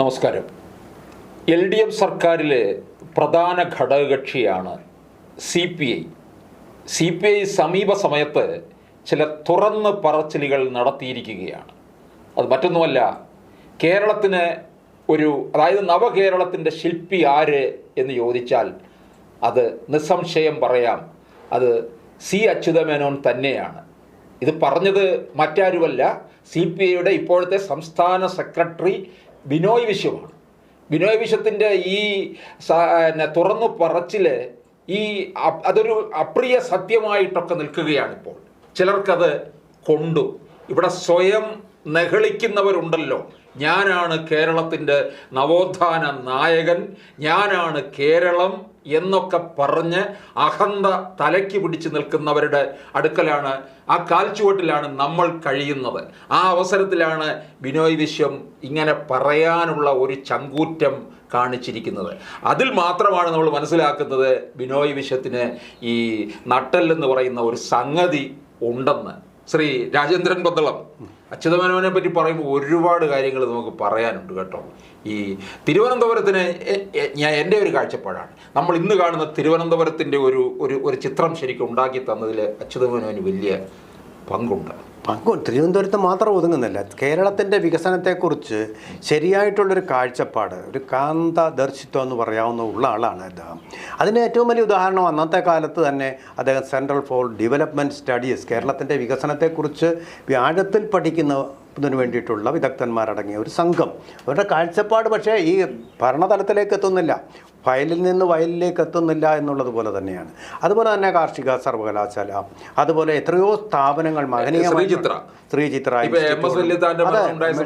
നമസ്കാരം. L D F സർക്കാരിലെ പ്രധാന ഘടകകക്ഷിയാണ് C P I. C P I സമീപ സമയത്ത് ചില തുറന്ന് പറച്ചിലുകൾ നടത്തിയിരിക്കുകയാണ്. അത് മറ്റൊന്നുമല്ല കേരളത്തിന് ഒരു അതായത് നവകേരളത്തിന്റെ ശില്പി ആര് എന്ന് ചോദിച്ചാൽ അത് നിസ്സംശയം പറയാം അത് സി അച്യുതമേനോൻ തന്നെയാണ്. ഇത് പറഞ്ഞത് മറ്റാരുമല്ല സി പി ഐയുടെ ഇപ്പോഴത്തെ സംസ്ഥാന സെക്രട്ടറി ബിനോയ് വിശ്വമാണ് ബിനോയ് വിശ്വത്തിന്റെ ഈ തുറന്നു പറച്ചിൽ ഈ അതൊരു അപ്രിയ സത്യമായിട്ടൊക്കെ നിൽക്കുകയാണ് ഇപ്പോൾ ചിലർക്കത് കൊണ്ടു ഇവിടെ സ്വയം നെഹളിക്കുന്നവരുണ്ടല്ലോ. ഞാനാണ് കേരളത്തിന്റെ നവോത്ഥാന നായകൻ ഞാനാണ് കേരളം എന്നൊക്കെ പറഞ്ഞ് അഹന്ത തലയ്ക്ക് പിടിച്ച് നിൽക്കുന്നവരുടെ അടുക്കലാണ് ആ കാൽച്ചുവട്ടിലാണ് നമ്മൾ കഴിയുന്നത്. ആ അവസരത്തിലാണ് ബിനോയ് വിശ്വം ഇങ്ങനെ പറയാനുള്ള ഒരു ചങ്കൂറ്റം കാണിച്ചിരിക്കുന്നത്. അതിൽ മാത്രമാണ് നമ്മൾ മനസ്സിലാക്കുന്നത് ബിനോയ് വിശ്വത്തിന് ഈ നട്ടൽ എന്ന് പറയുന്ന ഒരു സംഗതി ഉണ്ടെന്ന്. ശ്രീ രാജേന്ദ്രൻ പന്തളം. അച്യുതമേനോനെ പറ്റി പറയുമ്പോൾ ഒരുപാട് കാര്യങ്ങൾ നമുക്ക് പറയാനുണ്ട് കേട്ടോ. ഈ തിരുവനന്തപുരത്തിന് ഞാൻ എന്റെ ഒരു കാഴ്ചപ്പാടാണ്. നമ്മൾ ഇന്ന് കാണുന്ന തിരുവനന്തപുരത്തിന്റെ ഒരു ഒരു ഒരു ചിത്രം ശരിക്കും ഉണ്ടാക്കി തന്നതിൽ അച്യുതമേനോന് വലിയ പങ്കുണ്ട്. പങ്കു തിരുവനന്തപുരത്ത് മാത്രം ഒതുങ്ങുന്നില്ല കേരളത്തിന്റെ വികസനത്തെക്കുറിച്ച് ശരിയായിട്ടുള്ളൊരു കാഴ്ചപ്പാട് ഒരു കാന്ത കാന്തദർശിത്വം എന്ന് പറയാവുന്ന ഉള്ള ആളാണ് അദ്ദേഹം. അതിന് ഏറ്റവും വലിയ ഉദാഹരണം അന്നത്തെ കാലത്ത് തന്നെ അദ്ദേഹം സെൻട്രൽ ഫോർ ഡെവലപ്മെന്റ് സ്റ്റഡീസ് കേരളത്തിന്റെ വികസനത്തെക്കുറിച്ച് ആഴത്തിൽ പഠിക്കുന്നതിന് വേണ്ടിയിട്ടുള്ള വിദഗ്ധന്മാരടങ്ങിയ ഒരു സംഘം. അവരുടെ കാഴ്ചപ്പാട് പക്ഷേ ഈ ഭരണതലത്തിലേക്ക് എത്തുന്നില്ല. ഫയലിൽ നിന്ന് വയലിലേക്ക് എത്തുന്നില്ല എന്നുള്ളത് പോലെ തന്നെയാണ്. അതുപോലെ തന്നെ കാർഷിക സർവകലാശാല അതുപോലെ എത്രയോ സ്ഥാപനങ്ങൾ ശ്രീചിത്ര. ശ്രീചിത്ര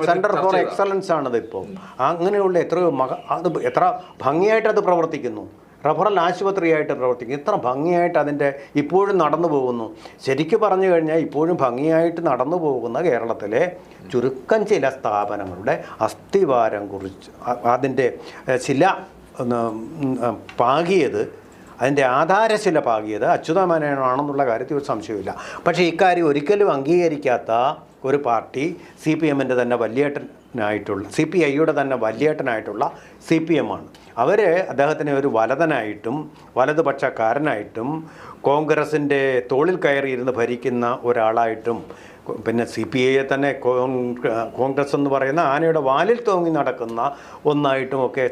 ചർച്ച ഫോർ. എക്സലൻസ് ആണത് ഇപ്പോൾ അങ്ങനെയുള്ള എത്രയോ മക അത് എത്ര ഭംഗിയായിട്ട് അത് പ്രവർത്തിക്കുന്നു. റഫറൽ ആശുപത്രിയായിട്ട് പ്രവർത്തിക്കും ഇത്ര ഭംഗിയായിട്ട് അതിന്റെ ഇപ്പോഴും നടന്നു പോകുന്നു. ശരിക്കും പറഞ്ഞു കഴിഞ്ഞാൽ ഇപ്പോഴും ഭംഗിയായിട്ട് നടന്നു പോകുന്ന കേരളത്തിലെ ചുരുക്കം ചില സ്ഥാപനങ്ങളുടെ അസ്ഥിവാരം കുറിച്ച് അതിന്റെ ശില പാകിയത് അതിന്റെ ആധാരശില പാകിയത് അച്യുതമേനോനാണെന്നുള്ള കാര്യത്തിൽ ഒരു സംശയമില്ല പക്ഷേ ഇക്കാര്യം ഒരിക്കലും അംഗീകരിക്കാത്ത ഒരു പാർട്ടി സി പി എമ്മിന്റെ തന്നെ വലിയേട്ടനായിട്ടുള്ള സി പി ഐയുടെ തന്നെ വലിയേട്ടനായിട്ടുള്ള സി പി എമ്മാണ് അവർ അദ്ദേഹത്തിനെ ഒരു വലതനായിട്ടും വലതുപക്ഷക്കാരനായിട്ടും കോൺഗ്രസിന്റെ തോളിൽ കയറിയിരുന്ന് ഭരിക്കുന്ന ഒരാളായിട്ടും പിന്നെ സി പി ഐയെ തന്നെ കോൺഗ്രസ് എന്ന് പറയുന്ന ആനയുടെ വാലിൽ തൂങ്ങി നടക്കുന്ന ഒന്നായിട്ടുമൊക്കെ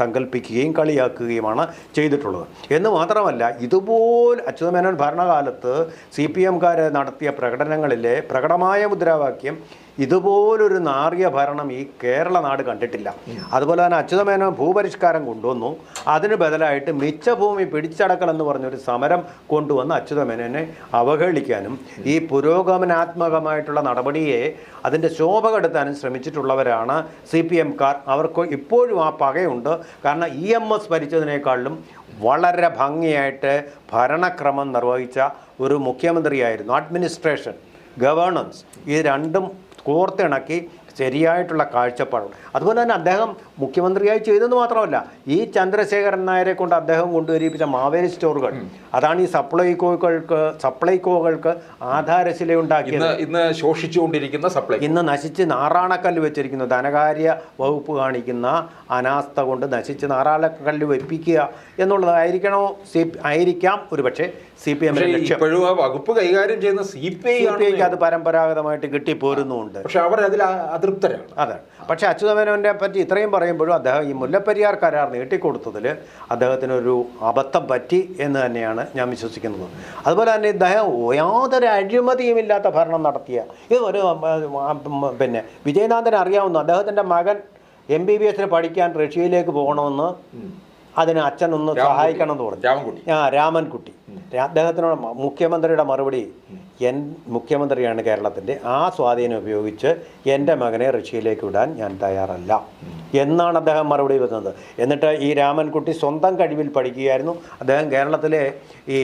സങ്കല്പിക്കുകയും കളിയാക്കുകയുമാണ് ചെയ്തിട്ടുള്ളത്. എന്ന് മാത്രമല്ല ഇതുപോലെ അച്യുതമേനോൻ ഭരണകാലത്ത് സി പി എംകാർ നടത്തിയ പ്രകടനങ്ങളിലെ പ്രകടമായ മുദ്രാവാക്യം ഇതുപോലൊരു നാറിയ ഭരണം ഈ കേരള നാട് കണ്ടിട്ടില്ല. അതുപോലെ തന്നെ അച്യുതമേനോൻ ഭൂപരിഷ്കാരം കൊണ്ടുവന്നു. അതിന് ബദലായിട്ട് മിച്ച ഭൂമി പിടിച്ചടക്കൽ എന്ന് പറഞ്ഞൊരു സമരം കൊണ്ടുവന്ന് അച്യുതമേനോനെ അവഹേളിക്കാനും ഈ പുരോഗമനാത്മകമായിട്ടുള്ള നടപടിയെ അതിന്റെ ശോഭ കെടുത്താനും ശ്രമിച്ചിട്ടുള്ളവരാണ് സി പി എംകാർ അവർക്ക് ഇപ്പോഴും ആ പകയുണ്ട്. കാരണം ഇ എം എസ് ഭരിച്ചതിനേക്കാളും വളരെ ഭംഗിയായിട്ട് ഭരണക്രമം നിർവഹിച്ച ഒരു മുഖ്യമന്ത്രിയായിരുന്നു. അഡ്മിനിസ്ട്രേഷൻ ഗവേണൻസ് ഈ രണ്ടും കോർത്തിണക്കി ശരിയായിട്ടുള്ള കാഴ്ചപ്പാടുണ്ട് അതുപോലെ തന്നെ അദ്ദേഹം മുഖ്യമന്ത്രിയായി ചെയ്തെന്ന് മാത്രമല്ല ഈ ചന്ദ്രശേഖരൻ നായരെ കൊണ്ട് അദ്ദേഹം കൊണ്ടുവരിപ്പിച്ച മാവേലി സ്റ്റോറുകൾ. അതാണ് ഈ സപ്ലൈകോകൾക്ക് സപ്ലൈകോകൾക്ക് ആധാരശിലയുണ്ടാക്കിയത്. ഇന്ന് ഇന്ന് ശോഷിച്ചുകൊണ്ടിരിക്കുന്ന സപ്ലൈ ഇന്ന് നശിച്ച് നാറാണക്കല്ല് വെച്ചിരിക്കുന്നു. ധനകാര്യ വകുപ്പ് കാണിക്കുന്ന അനാസ്ഥ കൊണ്ട് നശിച്ച് നാറാണക്കല്ല് വെപ്പിക്കുക എന്നുള്ളതായിരിക്കണോ സി ആയിരിക്കാം ഒരു പക്ഷേ സി പി എം ഇപ്പോഴും ആ വകുപ്പ് കൈകാര്യം ചെയ്യുന്ന C P I C P ഐക്ക് അത് പരമ്പരാഗതമായിട്ട് കിട്ടിപ്പോരുന്നുണ്ട് പക്ഷെ അവർ അതിൽ അതൃപ്തരാണ്. അതെ. പക്ഷേ അച്യുതമേനോനെ പറ്റി ഇത്രയും പറയുമ്പോഴും അദ്ദേഹം ഈ മുല്ലപ്പെരിയാർ കരാർ നീട്ടിക്കൊടുത്തതിൽ അദ്ദേഹത്തിനൊരു അബദ്ധം പറ്റി എന്ന് തന്നെയാണ് ഞാൻ വിശ്വസിക്കുന്നത്. അതുപോലെ തന്നെ ഇദ്ദേഹം യാതൊരു അഴിമതിയുമില്ലാത്ത ഭരണം നടത്തിയ ഇത് ഒരു പിന്നെ വിജയനാഥൻ അറിയാവുന്ന അദ്ദേഹത്തിന്റെ മകൻ എം ബി ബി എസിന് പഠിക്കാൻ റഷ്യയിലേക്ക് പോകണമെന്ന് അതിന് അച്ഛൻ ഒന്ന് സഹായിക്കണം എന്ന് പറഞ്ഞു ആ രാമൻകുട്ടി. അദ്ദേഹത്തിനോട് മുഖ്യമന്ത്രിയുടെ മറുപടി എൻ മുഖ്യമന്ത്രിയാണ് കേരളത്തിന്റെ. ആ സ്വാധീനം ഉപയോഗിച്ച് എന്റെ മകനെ റഷ്യയിലേക്ക് വിടാൻ ഞാൻ തയ്യാറല്ല. എന്നാണ് അദ്ദേഹം മറുപടി വരുന്നത് എന്നിട്ട് ഈ രാമൻകുട്ടി സ്വന്തം കഴിവിൽ പഠിക്കുകയായിരുന്നു. അദ്ദേഹം കേരളത്തിലെ ഈ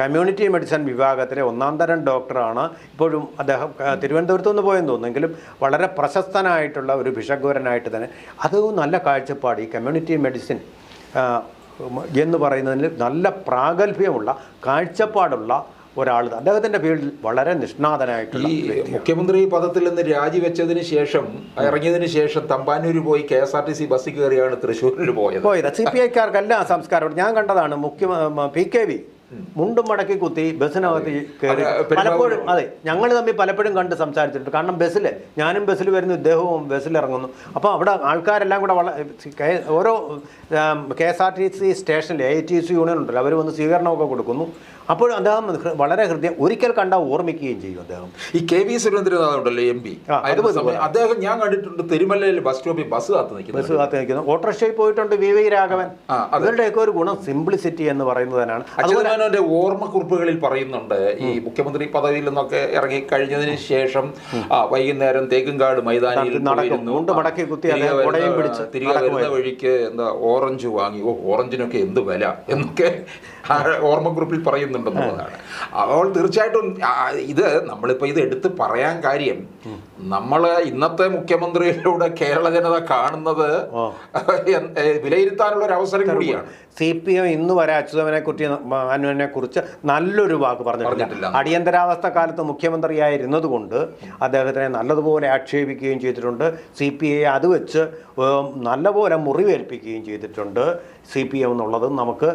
കമ്മ്യൂണിറ്റി മെഡിസിൻ വിഭാഗത്തിലെ ഒന്നാം തരം ഡോക്ടറാണ്. ഇപ്പോഴും അദ്ദേഹം തിരുവനന്തപുരത്ത് നിന്ന് പോയെന്ന് തോന്നുന്നെങ്കിലും വളരെ പ്രശസ്തനായിട്ടുള്ള ഒരു ഭിഷഗ്വരനായിട്ട് തന്നെ. അത് നല്ല കാഴ്ചപ്പാട് ഈ കമ്മ്യൂണിറ്റി മെഡിസിൻ എന്ന് പറയുന്നതിൽ നല്ല പ്രാഗൽഭ്യമുള്ള കാഴ്ചപ്പാടുള്ള ഒരാൾ അദ്ദേഹത്തിന്റെ ഫീൽഡിൽ വളരെ നിഷ്ണാതനായിട്ടുള്ള ഈ മുഖ്യമന്ത്രി പദത്തിൽ നിന്ന് രാജിവെച്ചതിന് ശേഷം ഇറങ്ങിയതിന് ശേഷം തമ്പാനൂര് പോയി K S R T C ബസ്സിൽ കയറിയാണ് തൃശ്ശൂരിൽ പോയത്. പോയത്. സി പി ഐക്കാർക്കെല്ലാം സംസ്കാരം ഞാൻ കണ്ടതാണ് മുഖ്യ പി കെ വി മുണ്ടും മടക്കി കുത്തി ബസ്സിനകത്ത് കയറി. പലപ്പോഴും അതെ ഞങ്ങൾ തമ്മിൽ പലപ്പോഴും കണ്ട് സംസാരിച്ചിട്ടുണ്ട്. കാരണം ബസ്സിൽ ഞാനും ബസ്സിൽ വരുന്നു ഇദ്ദേഹവും ബസ്സിൽ ഇറങ്ങുന്നു. അപ്പോൾ അവിടെ ആൾക്കാരെല്ലാം കൂടെ വളരെ ഓരോ K S R T C സ്റ്റേഷനിൽ എ ടി സി യൂണിയൻ ഉണ്ടല്ലോ അവർ വന്ന് സ്വീകരണമൊക്കെ കൊടുക്കുന്നു. അപ്പോൾ അദ്ദേഹം വളരെ ഹൃദയം ഒരിക്കൽ കണ്ട ഓർമ്മിക്കുകയും ചെയ്യും അദ്ദേഹം. ഈ കെ വി സുരേന്ദ്രനാഥ് ഉണ്ടല്ലോ എം പി. അദ്ദേഹം ഞാൻ കണ്ടിട്ടുണ്ട് തിരുമലയിൽ ബസ് സ്റ്റോപ്പിൽ ബസ് കാത്ത് ബസ് കാത്തു നിൽക്കുന്നു. ഓട്ടോറിക്ഷയിൽ പോയിട്ടുണ്ട് വി വി രാഘവൻ. അവരുടെയൊക്കെ ഇവരുടെയൊക്കെ ഒരു ഗുണം സിംപ്ലിസിറ്റി എന്ന് പറയുന്നതിനാണ് അതുപോലെ ഓർമ്മക്കുറിപ്പുകളിൽ പറയുന്നുണ്ട് ഈ മുഖ്യമന്ത്രി പദവിയിൽ നിന്നൊക്കെ ഇറങ്ങി കഴിഞ്ഞതിന് ശേഷം വൈകുന്നേരം തേക്കുംകാട് മൈതാനിയിൽ. മടക്കി കുത്തി പിടിച്ച് തിരികെ വരുന്ന വഴിക്ക് എന്താ ഓറഞ്ച് വാങ്ങി. ഓ ഓറഞ്ചിനൊക്കെ എന്ത് വില എന്നൊക്കെ ഓർമ്മക്കുറിപ്പിൽ ഓർമ്മക്കുറിപ്പിൽ പറയുന്നുണ്ടെന്നുള്ളതാണ് അപ്പോൾ തീർച്ചയായിട്ടും ഇത് നമ്മളിപ്പോൾ ഇത് എടുത്ത് പറയാൻ കാര്യം നമ്മൾ ഇന്നത്തെ മുഖ്യമന്ത്രിയിലൂടെ കേരള ജനത കാണുന്നത് വിലയിരുത്താനുള്ള ഒരു അവസരം കൂടിയാണ്. സി പി എം ഇന്ന് വരെ അച്യുതവനെ കുറിച്ച് അനുവിനെ കുറിച്ച് നല്ലൊരു വാക്ക് പറഞ്ഞിട്ടില്ല. പറഞ്ഞിട്ടില്ല. അടിയന്തരാവസ്ഥ കാലത്ത് മുഖ്യമന്ത്രിയായിരുന്നത് കൊണ്ട് അദ്ദേഹത്തിനെ നല്ലതുപോലെ ആക്ഷേപിക്കുകയും ചെയ്തിട്ടുണ്ട്. സി പി ഐ അത് വെച്ച് നല്ലപോലെ മുറിവേൽപ്പിക്കുകയും ചെയ്തിട്ടുണ്ട് സി പി എം എന്നുള്ളത്. നമുക്ക്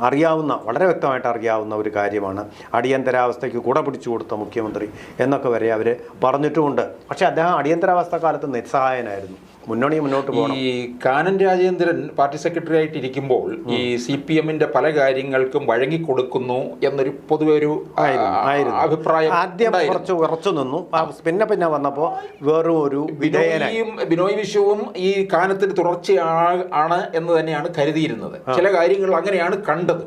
അറിയാവുന്ന വളരെ വ്യക്തമായിട്ട് അറിയാവുന്ന ഒരു കാര്യമാണ് അടിയന്തരാവസ്ഥയ്ക്ക് കൂടെ പിടിച്ചു കൊടുത്ത മുഖ്യമന്ത്രി എന്നൊക്കെ വരെ അവർ പറഞ്ഞിട്ടുമുണ്ട്. പക്ഷേ അദ്ദേഹം അടിയന്തരാവസ്ഥ കാലത്ത് നിസ്സഹായനായിരുന്നു. മുന്നണി മുന്നോട്ട് പോകണം. ഈ കാനൻ രാജേന്ദ്രൻ പാർട്ടി സെക്രട്ടറി ആയിട്ട് ഇരിക്കുമ്പോൾ ഈ സി പി എമ്മിന്റെ പല കാര്യങ്ങൾക്കും വഴങ്ങിക്കൊടുക്കുന്നു എന്നൊരു പൊതുവെ ഒരു. അഭിപ്രായം ആദ്യം. കുറച്ച് ഉറച്ചു നിന്നു. പിന്നെ പിന്നെ വന്നപ്പോ വെറും ഒരു ബിനോയിയും ബിനോയ് വിശ്വവും ഈ കാനത്തിന് തുടർച്ചയാണ് ആണ് എന്ന് തന്നെയാണ് കരുതിയിരുന്നത്. ചില കാര്യങ്ങൾ അങ്ങനെയാണ് കണ്ടത്.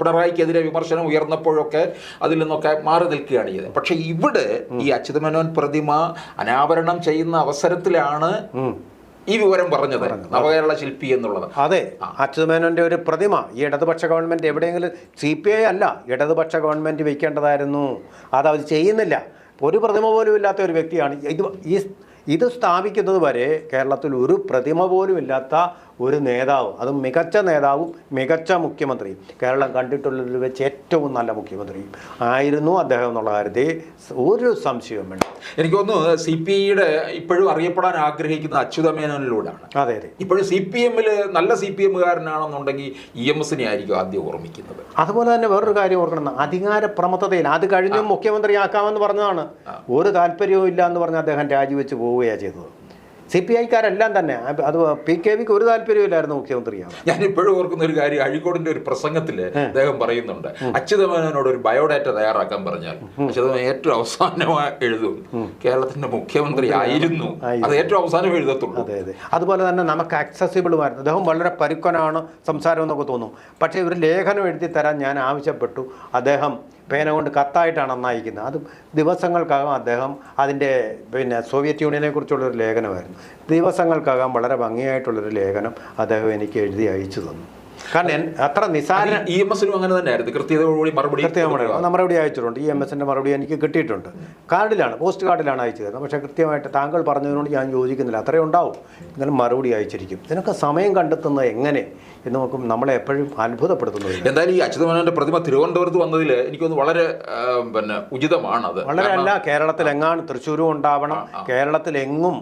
പിണറായിക്കെതിരെ വിമർശനം ഉയർന്നപ്പോഴൊക്കെ അതിൽ നിന്നൊക്കെ മാറി നിൽക്കുകയാണ് ചെയ്തത്. പക്ഷെ ഇവിടെ ഈ അച്യുതമേനോൻ പ്രതിമ അനാവരണം ചെയ്യുന്ന അവസരത്തിലാണ് ഈ വിവരം പറഞ്ഞത് നവകേരള ശില്പി എന്നുള്ളത്. അതെ അച്യുതമേനോന്റെ ഒരു പ്രതിമ ഈ ഇടതുപക്ഷ ഗവൺമെന്റ് എവിടെയെങ്കിലും സി പി ഐ അല്ല ഇടതുപക്ഷ ഗവൺമെന്റ് വെക്കേണ്ടതായിരുന്നു അത് അവർ ചെയ്യുന്നില്ല. ഒരു പ്രതിമ പോലും ഇല്ലാത്ത ഒരു വ്യക്തിയാണ്. ഇത് ഈ ഇത് സ്ഥാപിക്കുന്നത് വരെ കേരളത്തിൽ ഒരു പ്രതിമ പോലും ഇല്ലാത്ത ഒരു നേതാവ് അതും മികച്ച നേതാവും മികച്ച മുഖ്യമന്ത്രിയും. കേരളം കണ്ടിട്ടുള്ളതിൽ വെച്ച് ഏറ്റവും നല്ല മുഖ്യമന്ത്രിയും ആയിരുന്നു അദ്ദേഹം എന്നുള്ള കാര്യത്തിൽ ഒരു സംശയവും വേണ്ട. എനിക്ക് തോന്നുന്നു സി പി ഐയുടെ ഇപ്പോഴും അറിയപ്പെടാൻ ആഗ്രഹിക്കുന്ന അച്യുതമേനോനിലൂടെയാണ് അതെ അതെ. ഇപ്പോഴും സി പി എമ്മിൽ നല്ല സി പി എമ്മുകാരനാണെന്നുണ്ടെങ്കിൽ ഇ എം എസിനെ ആയിരിക്കും ആദ്യം ഓർമ്മിക്കുന്നത്. അതുപോലെ തന്നെ വേറൊരു കാര്യം ഓർക്കണം. അധികാര പ്രമത്തതയിൽ അത് കഴിഞ്ഞും മുഖ്യമന്ത്രിയാക്കാമെന്ന് പറഞ്ഞതാണ്. ഒരു താല്പര്യവും ഇല്ല എന്ന് പറഞ്ഞ് അദ്ദേഹം രാജിവെച്ച് പോവുകയാണ് ചെയ്തത്. സി പി ഐക്കാരെല്ലാം തന്നെ. അത് പി കെ വിക്ക് ഒരു താല്പര്യമില്ലായിരുന്നു മുഖ്യമന്ത്രിയാണ്. ഞാൻ ഇപ്പോഴും ഓർക്കുന്ന ഒരു കാര്യം അഴിക്കോടിന്റെ ഒരു പ്രസംഗത്തിൽ അദ്ദേഹം പറയുന്നുണ്ട്. അച്യുതമേനോനോട് ഒരു ബയോഡാറ്റ തയ്യാറാക്കാൻ പറഞ്ഞാൽ അച്യുതമേനോൻ ഏറ്റവും അവസാനമായി എഴുതും. കേരളത്തിന്റെ മുഖ്യമന്ത്രി ആയിരുന്നു. അത് ഏറ്റവും അവസാനം എഴുതത്തുള്ളൂ. അതെ അതെ. അതുപോലെ തന്നെ നമുക്ക് ആക്സസിബിളുമായിരുന്നു അദ്ദേഹം വളരെ പരുക്കനാണ് സംസാരം എന്നൊക്കെ തോന്നും. പക്ഷേ ഒരു ലേഖനം എഴുതി തരാൻ ഞാൻ ആവശ്യപ്പെട്ടു. അദ്ദേഹം പേന കൊണ്ട് കത്തായിട്ടാണ് നന്നായിരിക്കുന്നത്. അത് ദിവസങ്ങൾക്കകം അദ്ദേഹം അതിന്റെ പിന്നെ സോവിയറ്റ് യൂണിയനെ കുറിച്ചുള്ള ഒരു ലേഖനമായിരുന്നു. ദിവസങ്ങൾക്കകം വളരെ ഭംഗിയായിട്ടുള്ളൊരു ലേഖനം അദ്ദേഹം എനിക്ക് എഴുതി അയച്ചു തന്നു. കാരണം അത്ര നിസാര ഇ എം എസിനും അങ്ങനെ തന്നെയായിരുന്നു. കൃത്യതയോടുകൂടി മറുപടി. മറുപടി. അയച്ചിട്ടുണ്ട്. ഇ എം എസിന്റെ മറുപടി എനിക്ക് കിട്ടിയിട്ടുണ്ട്. കാർഡിലാണ് പോസ്റ്റ് കാർഡിലാണ് അയച്ചു തരുന്നത് പക്ഷേ കൃത്യമായിട്ട് താങ്കൾ പറഞ്ഞതിനോട് ഞാൻ യോജിക്കുന്നില്ല. അത്രയും ഉണ്ടാവും. എന്നാലും മറുപടി അയച്ചിരിക്കും. ഇതിനൊക്കെ സമയം കണ്ടെത്തുന്നത് എങ്ങനെ എന്ന് നോക്കും നമ്മളെ എപ്പോഴും അത്ഭുതപ്പെടുത്തുന്നത് എന്തായാലും ഈ അച്യുതമേനോന്റെ പ്രതിമ തിരുവനന്തപുരത്ത് വന്നതിൽ എനിക്കൊന്ന് വളരെ പിന്നെ ഉചിതമാണ് അത് വളരെ അല്ല കേരളത്തിൽ എങ്ങാണ് തൃശ്ശൂരും ഉണ്ടാവണം. കേരളത്തിലെങ്ങും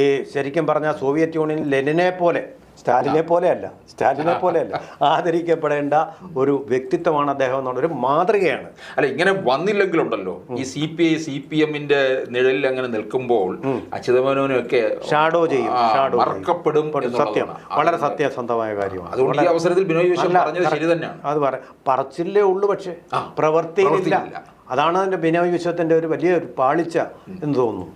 ഈ ശരിക്കും പറഞ്ഞാൽ സോവിയറ്റ് യൂണിയൻ ലെനിനെ പോലെ സ്റ്റാലിനെ പോലെയല്ല. സ്റ്റാലിനെ പോലെയല്ല. ആദരിക്കപ്പെടേണ്ട ഒരു വ്യക്തിത്വമാണ് അദ്ദേഹം എന്നുള്ള ഒരു മാതൃകയാണ്. അല്ല ഇങ്ങനെ വന്നില്ലെങ്കിലുണ്ടല്ലോ. ഈ C P I C P എമ്മിന്റെ നിഴലിൽ അങ്ങനെ നിൽക്കുമ്പോൾ അച്യുതമേനോനൊക്കെ ഷാഡോ ചെയ്യും. മറക്കപ്പെടും സത്യം. വളരെ സത്യസന്ധമായ കാര്യമാണ്. അതുകൊണ്ട് ഈ അവസരത്തിൽ ബിനോയ് വിശ്വം പറഞ്ഞത് ശരി തന്നെയാണ്. അത് പറ പറച്ചില്ലേ ഉള്ളൂ പക്ഷേ പ്രവൃത്തിയിലില്ല. അതാണ് അതിന്റെ ബിനോയ് വിശ്വത്തിന്റെ ഒരു വലിയ ഒരു പാളിച്ച എന്ന് തോന്നുന്നു.